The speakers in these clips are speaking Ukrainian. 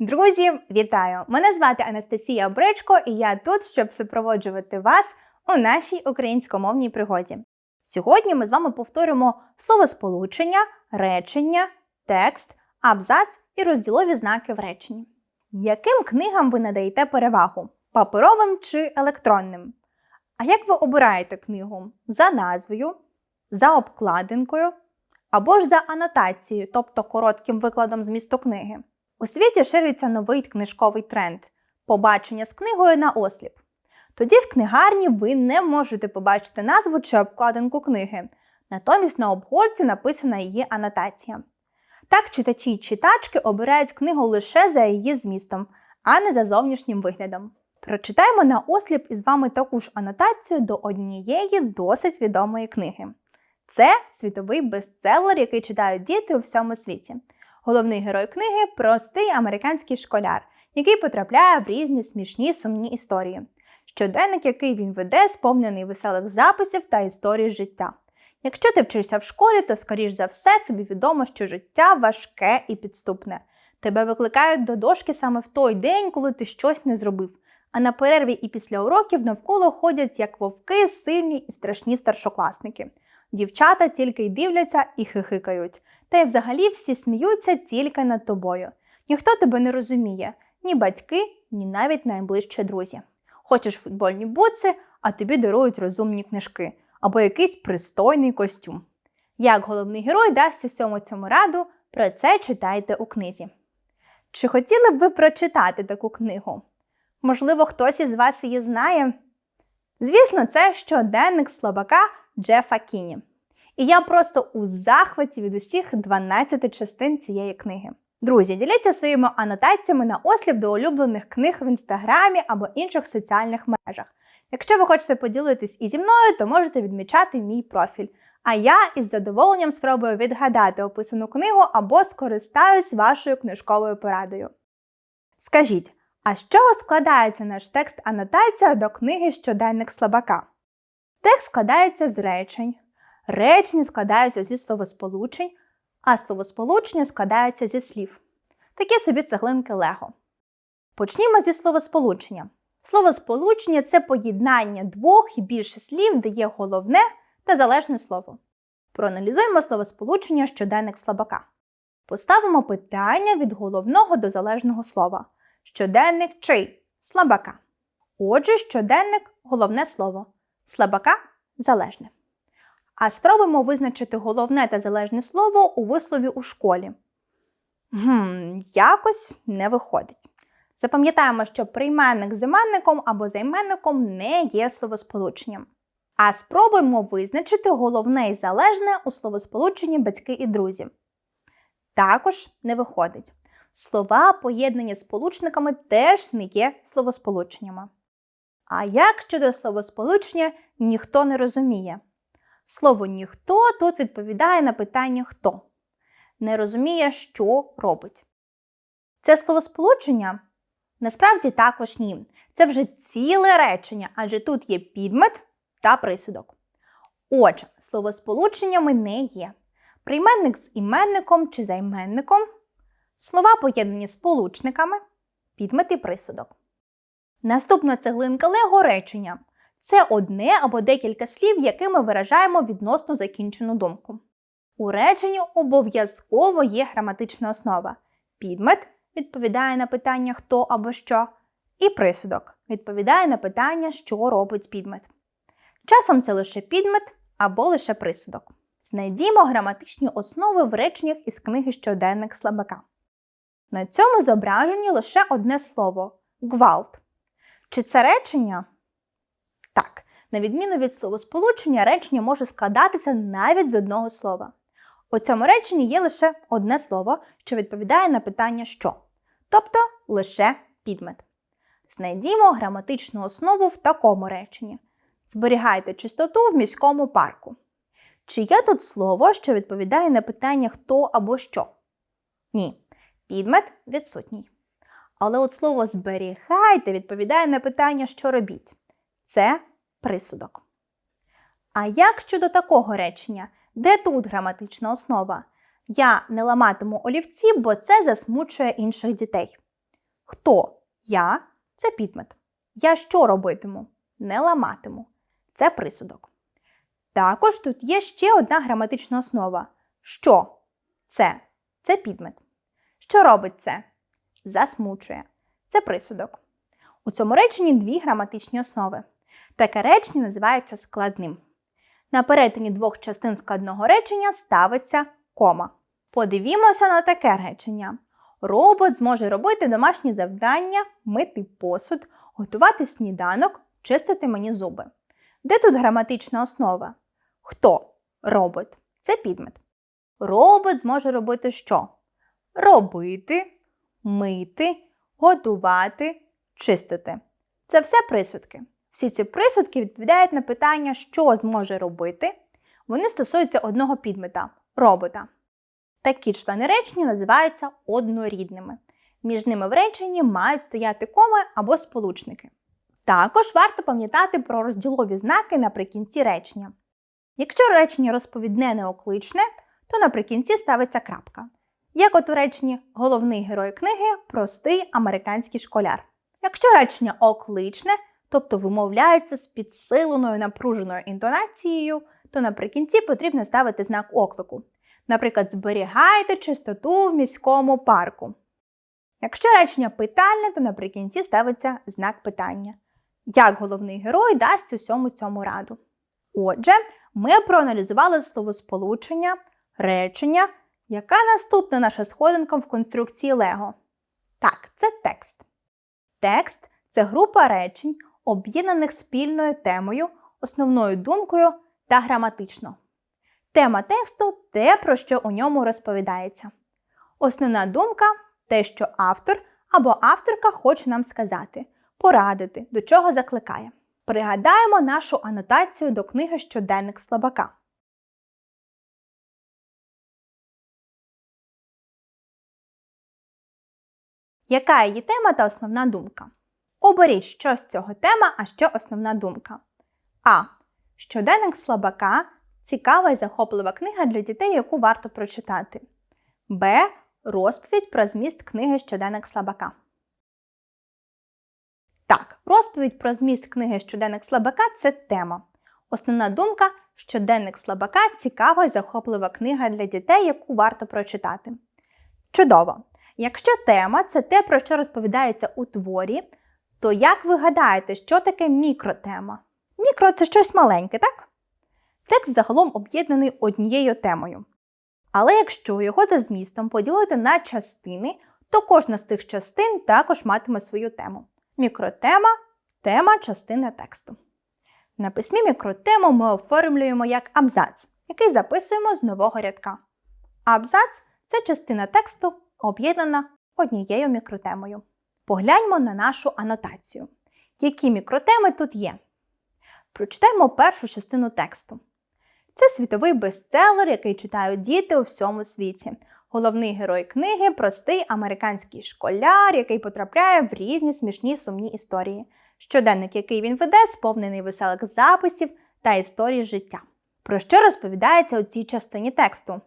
Друзі, вітаю! Мене звати Анастасія Бречко, і я тут, щоб супроводжувати вас у нашій українськомовній пригоді. Сьогодні ми з вами повторимо словосполучення, речення, текст, абзац і розділові знаки в реченні. Яким книгам ви надаєте перевагу? Паперовим чи електронним? А як ви обираєте книгу? За назвою, за обкладинкою або ж за анотацією, тобто коротким викладом змісту книги? У світі шириться новий книжковий тренд побачення з книгою на осліп. Тоді в книгарні ви не можете побачити назву чи обкладинку книги. Натомість на обгорці написана її анотація. Так читачі й читачки обирають книгу лише за її змістом, а не за зовнішнім виглядом. Прочитаємо на осліп із вами таку ж анотацію до однієї досить відомої книги. Це світовий бестселер, який читають діти у всьому світі. Головний герой книги простий американський школяр, який потрапляє в різні смішні сумні історії. Щоденник, який він веде, сповнений веселих записів та історій життя. Якщо ти вчишся в школі, то, скоріш за все, тобі відомо, що життя важке і підступне. Тебе викликають до дошки саме в той день, коли ти щось не зробив. А на перерві і після уроків навколо ходять як вовки, сильні і страшні старшокласники. Дівчата тільки й дивляться і хихикають. Та й взагалі всі сміються тільки над тобою. Ніхто тебе не розуміє, ні батьки, ні навіть найближчі друзі. Хочеш футбольні бутси, а тобі дарують розумні книжки або якийсь пристойний костюм. Як головний герой дасть усьому цьому раду, про це читайте у книзі. Чи хотіли б ви прочитати таку книгу? Можливо, хтось із вас її знає? Звісно, це щоденник слабака Джефа Кіні. І я просто у захваті від усіх 12 частин цієї книги. Друзі, діліться своїми анотаціями на осліп до улюблених книг в інстаграмі або інших соціальних мережах. Якщо ви хочете поділитись і зі мною, то можете відмічати мій профіль. А я із задоволенням спробую відгадати описану книгу або скористаюсь вашою книжковою порадою. Скажіть, а з чого складається наш текст анотація до книги Щоденник слабака? Текст складається з речень. Речення складаються зі словосполучень, а словосполучення складаються зі слів. Такі собі цеглинки Лего. Почнімо зі словосполучення. Словосполучення це поєднання двох і більше слів, де є головне та залежне слово. Проаналізуємо словосполучення щоденник слабака. Поставимо питання від головного до залежного слова. Щоденник чий? Слабака. Отже, щоденник головне слово. Слабака залежне. А спробуємо визначити головне та залежне слово у вислові у школі. Гм, Якось не виходить. Запам'ятаємо, що прийменник з іменником або займенником не є словосполученням. А спробуємо визначити головне і залежне у словосполученні батьки і друзі. Також не виходить. Слова, поєднані сполучниками, теж не є словосполученнями. А як щодо словосполучення ніхто не розуміє? Слово ніхто тут відповідає на питання хто. Не розуміє, що робить. Це словосполучення? Насправді також ні. Це вже ціле речення, адже тут є підмет та присудок. Отже, словосполученнями не є. Прийменник з іменником чи займенником, слова поєднані сполучниками, підмет і присудок. Наступна цеглинка лего речення. Це одне або декілька слів, якими виражаємо відносно закінчену думку. У реченні обов'язково є граматична основа. Підмет відповідає на питання хто або що, і присудок відповідає на питання, що робить підмет. Часом це лише підмет або лише присудок. Знайдімо граматичні основи в реченнях із книги Щоденник слабака. На цьому зображенні лише одне слово гвалт. Чи це речення? Так, на відміну від словосполучення, речення може складатися навіть з одного слова. У цьому реченні є лише одне слово, що відповідає на питання що, тобто лише підмет. Знайдімо граматичну основу в такому реченні. Зберігайте чистоту в міському парку. Чи є тут слово, що відповідає на питання хто або що? Ні. Підмет відсутній. Але от слово зберігайте відповідає на питання, що робіть. Це присудок. А як щодо такого речення, де тут граматична основа? Я не ламатиму олівці, бо це засмучує інших дітей. Хто? Я це підмет. Я що робитиму? Не ламатиму. Це присудок. Також тут є ще одна граматична основа. Що? Це. Це підмет. Що робить це? Засмучує. Це присудок. У цьому реченні дві граматичні основи. Таке речення називається складним. На перетині двох частин складного речення ставиться кома. Подивімося на таке речення. Робот зможе робити домашні завдання, мити посуд, готувати сніданок, чистити мені зуби. Де тут граматична основа? Хто? Робот. Це підмет. Робот зможе робити що? Робити, мити, готувати, чистити. Це все присудки. Всі ці присудки відповідають на питання, що зможе робити. Вони стосуються одного підмета робота. Такі члени речення називаються однорідними. Між ними в реченні мають стояти коми або сполучники. Також варто пам'ятати про розділові знаки наприкінці речення. Якщо речення розповідне неокличне, то наприкінці ставиться крапка. Як от у реченні головний герой книги простий американський школяр. Якщо речення окличне, тобто вимовляється з підсиленою напруженою інтонацією, то наприкінці потрібно ставити знак оклику. Наприклад, зберігайте чистоту в міському парку. Якщо речення питальне, то наприкінці ставиться знак питання. Як головний герой дасть усьому цьому раду? Отже, ми проаналізували словосполучення, речення, яка наступна наша сходинка в конструкції Лего. Так, це текст. Текст це група речень, об'єднаних спільною темою, основною думкою та граматично. Тема тексту те, про що у ньому розповідається. Основна думка те, що автор або авторка хоче нам сказати, порадити, до чого закликає. Пригадаємо нашу анотацію до книги Щоденник слабака. Яка її тема та основна думка? Оберіть, що з цього тема, а що основна думка. А. Щоденник слабака цікава і захоплива книга для дітей, яку варто прочитати. Б. Розповідь про зміст книги Щоденник слабака. Так, розповідь про зміст книги Щоденник слабака це тема. Основна думка щоденник слабака цікава і захоплива книга для дітей, яку варто прочитати. Чудово! Якщо тема це те, про що розповідається у творі, то як ви гадаєте, що таке мікротема? Мікро це щось маленьке, так? Текст загалом об'єднаний однією темою. Але якщо його за змістом поділити на частини, то кожна з цих частин також матиме свою тему. Мікротема тема частина тексту. На письмі мікротему ми оформлюємо як абзац, який записуємо з нового рядка. Абзац це частина тексту, об'єднана однією мікротемою. Погляньмо на нашу анотацію. Які мікротеми тут є? Прочитаємо першу частину тексту. Це світовий бестселер, який читають діти у всьому світі. Головний герой книги простий американський школяр, який потрапляє в різні смішні сумні історії. Щоденник, який він веде, сповнений веселих записів та історій життя. Про що розповідається у цій частині тексту?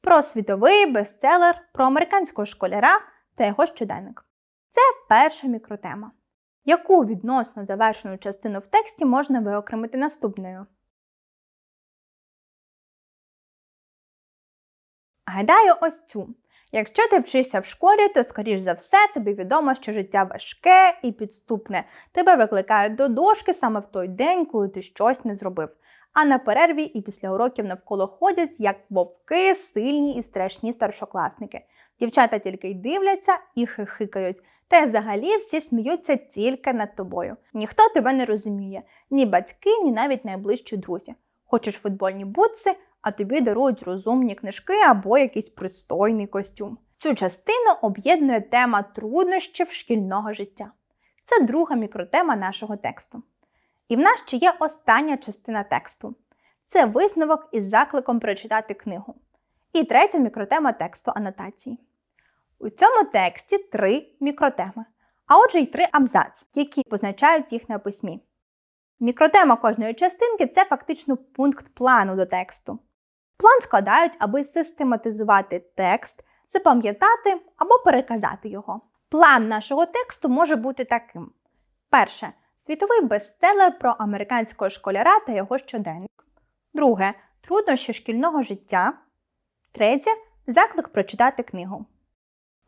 Про світовий бестселер, про американського школяра та його щоденник. Це перша мікротема. Яку відносно завершену частину в тексті можна виокремити наступною? Гадаю, ось цю. Якщо ти вчишся в школі, то, скоріш за все, тобі відомо, що життя важке і підступне. Тебе викликають до дошки саме в той день, коли ти щось не зробив. А на перерві і після уроків навколо ходять, як вовки, сильні і страшні старшокласники. Дівчата тільки й дивляться і хихикають. Та й взагалі всі сміються тільки над тобою. Ніхто тебе не розуміє, ні батьки, ні навіть найближчі друзі. Хочеш футбольні бутси, а тобі дарують розумні книжки або якийсь пристойний костюм. Цю частину об'єднує тема труднощів шкільного життя. Це друга мікротема нашого тексту. І в нас ще є остання частина тексту. Це висновок із закликом прочитати книгу. І третя мікротема тексту анотації. У цьому тексті три мікротеми, а отже й три абзац, які позначають їх на письмі. Мікротема кожної частинки це фактично пункт плану до тексту. План складають, аби систематизувати текст, запам'ятати або переказати його. План нашого тексту може бути таким: перше світовий бестселер про американського школяра та його щоденник. Друге труднощі шкільного життя. Третє заклик прочитати книгу.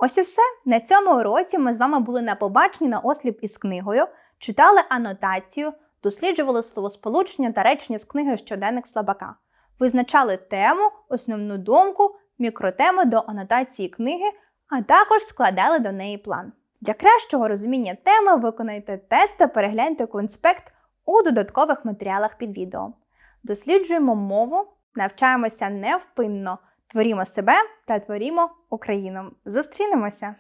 Ось і все. На цьому уроці ми з вами були на побаченні на осліп із книгою, читали анотацію, досліджували словосполучення та речення з книги щоденник слабака, визначали тему, основну думку, мікротеми до анотації книги, а також складали до неї план. Для кращого розуміння теми виконайте тест та перегляньте конспект у додаткових матеріалах під відео. Досліджуємо мову, навчаємося невпинно, творімо себе та творімо Україну. Зустрінемося!